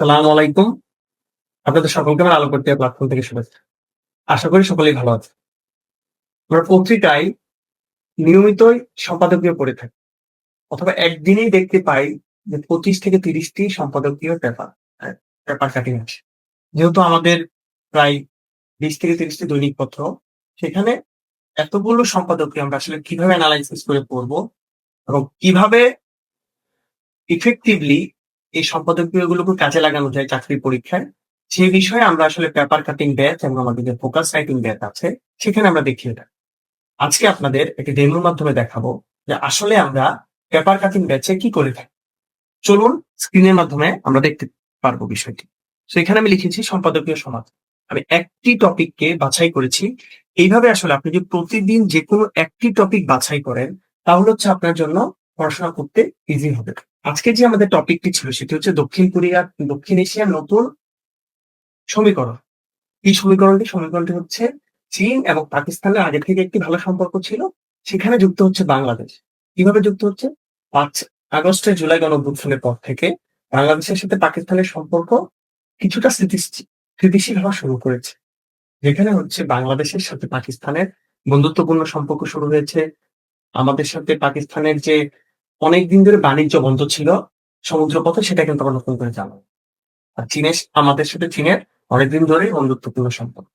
সালাম আলাইকুম। আপনাদের সকলকে আমার আলো করতে প্ল্যাটফর্ম থেকে শুভেচ্ছা। আশা করি সকলেই ভালো আছে আমরা পত্রিকায় নিয়মিতই সম্পাদকীয় পড়ে থাকি। অথবা একদিনেই দেখতে পাই যে পঁচিশ থেকে তিরিশটি সম্পাদকীয় পেপার পেপার কাটিং আছে। যেহেতু আমাদের প্রায় বিশ থেকে তিরিশটি দৈনিক পত্র, সেখানে এতগুলো সম্পাদকীয় আমরা আসলে কীভাবে অ্যানালাইসিস করে পড়ব এবং কীভাবে ইফেক্টিভলি এই সম্পাদকীয় গুলোকে কাজে লাগানো যায় চাকরির পরীক্ষায়। সেই বিষয়ে আমরা আসলে পেপার কাটিং ব্যাচ এবং আমাদের যে ফোকাস রাইটিং ব্যাচ আছে, সেখানে আমরা দেখিয়ে থাকি আজকে আপনাদের একটি ডেমোর মাধ্যমে দেখাবো যে আসলে আমরা পেপার কাটিং ব্যাচে কি করে থাকি। চলুন স্ক্রিনের মাধ্যমে আমরা দেখতে পারব বিষয়টি। তো এখানে আমি লিখেছি সম্পাদকীয় সমাজ। আমি একটি টপিককে বাছাই করেছি। এইভাবে আসলে আপনি যদি প্রতিদিন যে কোনো একটি টপিক বাছাই করেন, তাহলে হচ্ছে আপনার জন্য পড়াশোনা করতে ইজি হবে। আজকে যে আমাদের টপিকটি ছিল সেটি হচ্ছে দক্ষিণ কোরিয়ার, দক্ষিণ এশিয়ার নতুন সমীকরণ। এই সমীকরণটি সমীকরণটি হচ্ছে চীন এবং পাকিস্তানের আগে থেকে একটি ভালো সম্পর্ক ছিল, সেখানে যুক্ত হচ্ছে বাংলাদেশ। কীভাবে যুক্ত হচ্ছে? পাঁচ আগস্টের জুলাই গণঅভ্যুত্থানের পর থেকে বাংলাদেশের সাথে পাকিস্তানের সম্পর্ক কিছুটা স্থিতিশীল হওয়া শুরু করেছে। যেখানে হচ্ছে বাংলাদেশের সাথে পাকিস্তানের বন্ধুত্বপূর্ণ সম্পর্ক শুরু হয়েছে। আমাদের সাথে পাকিস্তানের যে অনেকদিন ধরে বাণিজ্য বন্ধ ছিল সমুদ্রপথে, সেটা কিন্তু আমরা নতুন করে জানো আর চীনের, আমাদের সাথে চীনের অনেকদিন ধরে বন্ধুত্বপূর্ণ সম্পর্ক।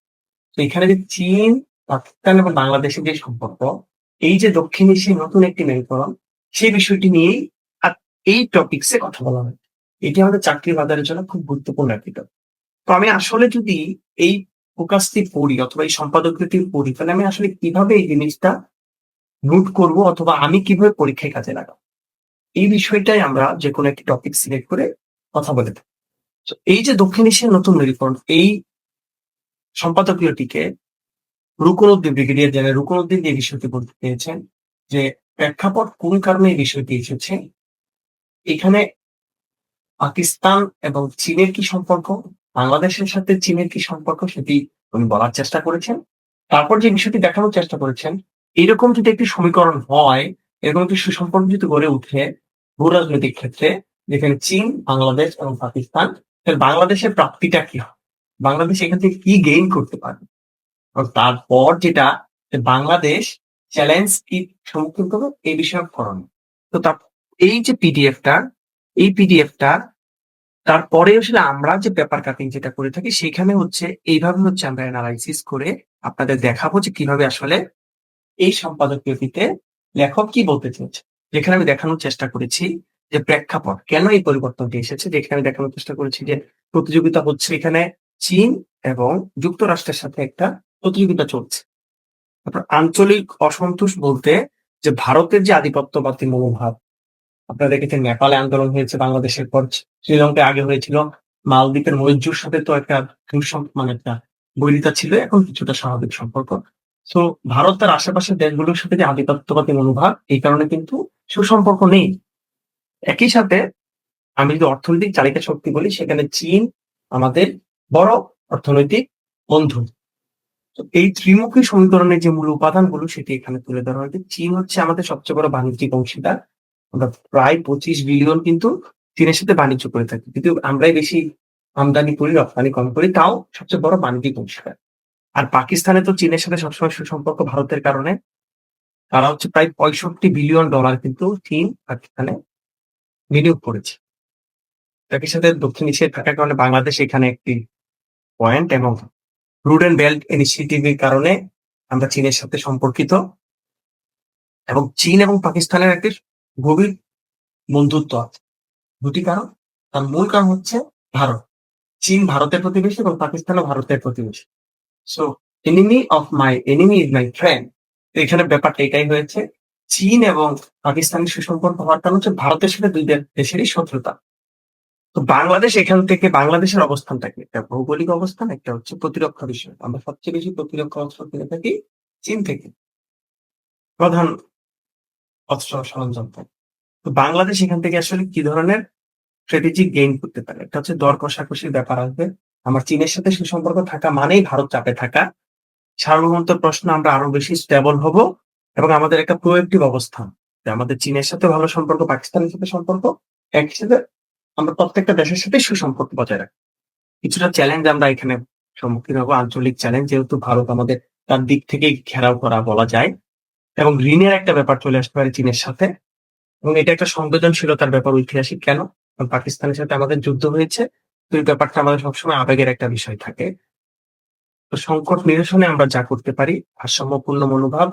তো এখানে যে চীন, পাকিস্তান এবং বাংলাদেশের যে সম্পর্ক, এই যে দক্ষিণ এশিয়ার নতুন একটি মেরুকরণ, সেই বিষয়টি নিয়েই এই টপিকসে কথা বলা হয় এটি আমাদের চাকরি বাজারের জন্য খুব গুরুত্বপূর্ণ একটি টপিক তো আমি আসলে যদি এই ফোকাসটি পড়ি অথবা এই সম্পাদকটি পড়ি, তাহলে আমি আসলে কীভাবে এই জিনিসটা নোট করব অথবা আমি কীভাবে পরীক্ষায় কাজে লাগাবো? এই বিষয়টাই আমরা যে কোনো একটি টপিক সিলেক্ট করে কথা বলে থাকি। এই যে দক্ষিণ এশিয়ার নতুন মেরুকরণ এই সম্পাদকীয়টিকে রুকনুদ্দিন ব্রিগেডিয়ার জেনারেল রুকনুদ্দিন এই বিষয়টি বলতে পেরেছেন যে প্রেক্ষাপট কোন কারণে এই বিষয়টি এসেছে, এখানে পাকিস্তান এবং চীনের কি সম্পর্ক, বাংলাদেশের সাথে চীনের কি সম্পর্ক সেটি উনি বলার চেষ্টা করেছেন। তারপর যে বিষয়টি দেখানোর চেষ্টা করেছেন, এরকম যদি একটি সমীকরণ হয় এরকম একটি সুসম্পর্ক গড়ে উঠে ভূ রাজনৈতিক ক্ষেত্রে, যেখানে চীন, বাংলাদেশ এবং পাকিস্তান বাংলাদেশের প্রাপ্তিটা কি? হয় বাংলাদেশ এখান থেকে কি গেইন করতে পারে? তারপর যেটা বাংলাদেশ চ্যালেঞ্জ কি সম্মুখীন করবে? এই বিষয়ে করণ তো তার, এই যে পিডিএফটা এই পিডিএফটা তারপরে আসলে আমরা যে পেপার কাটিং যেটা করে থাকি, সেখানে হচ্ছে এইভাবে হচ্ছে আমরা অ্যানালাইসিস করে আপনাদের দেখাবো যে কীভাবে আসলে এই সম্পাদকীয়টিতে লেখক কি বলতে চেয়েছে যেখানে আমি দেখানোর চেষ্টা করেছি যে প্রেক্ষাপট, কেন এই পরিবর্তনটি এসেছে? যেখানে আমি দেখানোর চেষ্টা করেছি যে প্রতিযোগিতা হচ্ছে এখানে চীন এবং যুক্তরাষ্ট্রের সাথে একটা প্রতিযোগিতা চলছে। তারপর আঞ্চলিক অসন্তোষ বলতে যে ভারতের যে আধিপত্যবাদী মনোভাব, আপনারা দেখেছেন নেপালে আন্দোলন হয়েছে, বাংলাদেশের পর শ্রীলঙ্কায় আগে হয়েছিল, মালদ্বীপের মৈজুর সাথে তো একটা মানে একটা বৈরিতা ছিল, এখন কিছুটা স্বাভাবিক সম্পর্ক। তো ভারত তার আশেপাশের দেশগুলোর সাথে যে আধিপত্যবাদী মনোভাব, এই কারণে কিন্তু সুসম্পর্ক নেই। একই সাথে, আমি যদি অর্থনৈতিক চালিকা শক্তি বলি, সেখানে চীন আমাদের বড় অর্থনৈতিক বন্ধু। এই ত্রিমুখী সমীকরণের যে মূল উপাদানগুলো, সেটি এখানে তুলে ধরা হয়েছে। চীন হচ্ছে আমাদের সবচেয়ে বড় বাণিজ্যিক অংশীদার। আমরা প্রায় পঁচিশ বিলিয়ন কিন্তু চীনের সাথে বাণিজ্য করে থাকি। কিন্তু আমরাই বেশি আমদানি করি, রপ্তানি কম করি, তাও সবচেয়ে বড় বাণিজ্যিক অংশীদার। আর পাকিস্তানে তো চীনের সাথে সবসময় সুসম্পর্ক ভারতের কারণে। তারা হচ্ছে প্রায় পঁয়ষট্টি বিলিয়ন ডলার কিন্তু চীন পাকিস্তানে বিনিয়োগ করেছে। একই সাথে দক্ষিণ এশিয়ায় থাকার কারণে বাংলাদেশ এখানে একটি পয়েন্ট এবং রুড অ্যান্ড বেল্ট ইনিশিয়েটিভের কারণে আমরা চীনের সাথে সম্পর্কিত। এবং চীন এবং পাকিস্তানের একটি গভীর বন্ধুত্ব আছে। দুটি কারণ। তার মূল কারণ হচ্ছে ভারত। চীন ভারতের প্রতিবেশী এবং পাকিস্তানও ভারতের প্রতিবেশী। So enemy of my enemy is my friend এখানে ব্যাপারটা এটাই হয়েছে। চীন এবং পাকিস্তানের সুসম্পর্ক হওয়ার কারণ হচ্ছে ভারতের সাথে দুই দেশেরই শত্রুতা। তো বাংলাদেশ এখান থেকে বাংলাদেশের অবস্থানটা কি? একটা ভৌগোলিক অবস্থান, একটা হচ্ছে প্রতিরক্ষা বিষয়। আমরা সবচেয়ে বেশি প্রতিরক্ষা অস্ত্র কিনে থাকি চীন থেকে। প্রধান অস্ত্র সরঞ্জাম। তো। বাংলাদেশ এখান থেকে আসলে কি ধরনের স্ট্র্যাটেজিক গেইন করতে পারে? একটা হচ্ছে দর কষাকষির ব্যাপার আসবে আমার চীনের সাথে সুসম্পর্ক থাকা মানেই ভারত চাপে থাকা। সার্বভৌমত্ব প্রশ্ন আমরা আরও বেশি স্টেবল হব এবং আমাদের একটা প্রোয়েক্টিভ অবস্থান যে আমাদের চীনের সাথে ভালো সম্পর্ক, পাকিস্তানের সাথে সম্পর্ক, একই সাথে আমরা প্রত্যেকটা দেশের সাথে সুসম্পর্ক বজায় রাখি কিছুটা চ্যালেঞ্জ আমরা এখানে সম্মুখীন হব। আঞ্চলিক চ্যালেঞ্জ যেহেতু ভারত আমাদের তার দিক থেকে ঘেরাও করা বলা যায় এবং ঋণের একটা ব্যাপার চলে আসতে পারে চীনের সাথে। এবং এটা একটা সংবেদনশীলতার ব্যাপার ঐতিহাসিক কেন? পাকিস্তানের সাথে আমাদের যুদ্ধ হয়েছে। ব্যাপারটা আমাদের সবসময় আবেগের একটা বিষয় থাকে। তো সংকট নিরসনে আমরা যা করতে পারি, ভারসাম্যপূর্ণ মনোভাব,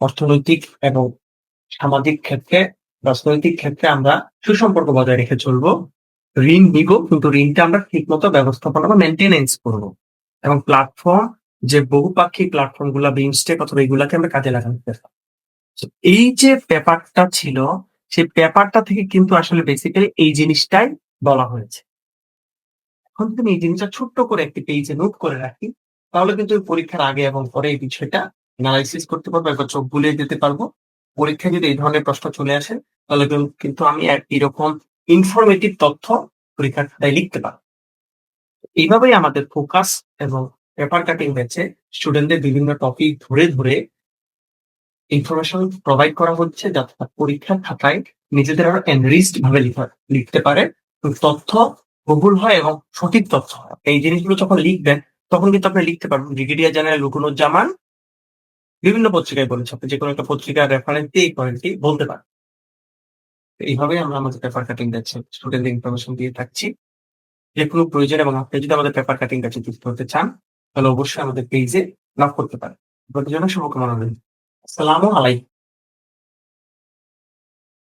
অর্থনৈতিক এবং সামাজিক ক্ষেত্রে, রাজনৈতিক ক্ষেত্রে আমরা সুসম্পর্ক বজায় রেখে চলবো। ঋণ নিব, কিন্তু ঋণটা আমরা ঠিক মতো ব্যবস্থাপনা বা মেনটেনেন্স করব। এবং প্ল্যাটফর্ম যে বহুপাক্ষিক প্ল্যাটফর্মগুলা বিমস্টেক অথবা এগুলাকে আমরা কাজে লাগাতে পারি। এই যে ব্যাপারটা ছিল, সেই ব্যাপারটা থেকে কিন্তু আসলে বেসিক্যালি এই জিনিসটাই বলা হয়েছে। এখন তুমি এই জিনিসটা ছোট্ট করে একটি পেজে নোট করে রাখি, তাহলে কিন্তু পরীক্ষার আগে এবং পরে এই বিষয়টা অ্যানালাইসিস করতে পারব, একবার চোখ বুলিয়ে যেতে পারব। পরীক্ষায় যদি এই ধরনের প্রশ্ন চলে আসে, তাহলে কিন- কিন্তু আমি এরকম ইনফরমেটিভ তথ্য পরীক্ষার খাতায় লিখতে পারব। এইভাবেই আমাদের ফোকাস এবং পেপার কাটিং ব্যাচে স্টুডেন্টদের বিভিন্ন টপিক ধরে ধরে ইনফরমেশন প্রোভাইড করা হচ্ছে যাতে পরীক্ষার খাতায় নিজেদের আরও এনরিচড ভাবে লিখা- লিখতে পারে। তথ্য বহুল হয় এবং সঠিক তথ্য হয়। এই জিনিসগুলো যখন লিখবেন, তখন কিন্তু আপনি লিখতে পারবেন। ব্রিগেডিয়ার জেনারেল রুকুনুজ্জামান বিভিন্ন পত্রিকায় বলেছে। আপনি যে কোনো একটা পত্রিকার রেফারেন্স দিয়ে এই পয়েন্টটি বলতে পারেন। এইভাবেই আমরা আমাদের পেপার কাটিং ব্যাচে স্টুডেন্টদের ইনফরমেশন দিয়ে থাকছি। যে কোনো প্রয়োজন এবং আপনি যদি আমাদের পেপার কাটিং ব্যাচে যুক্ত হতে চান, তাহলে অবশ্যই আমাদের পেজে লাভ করতে পারেন। আপনাদের জন্য শুভকামনা রইল। আসসালামু আলাইকুম।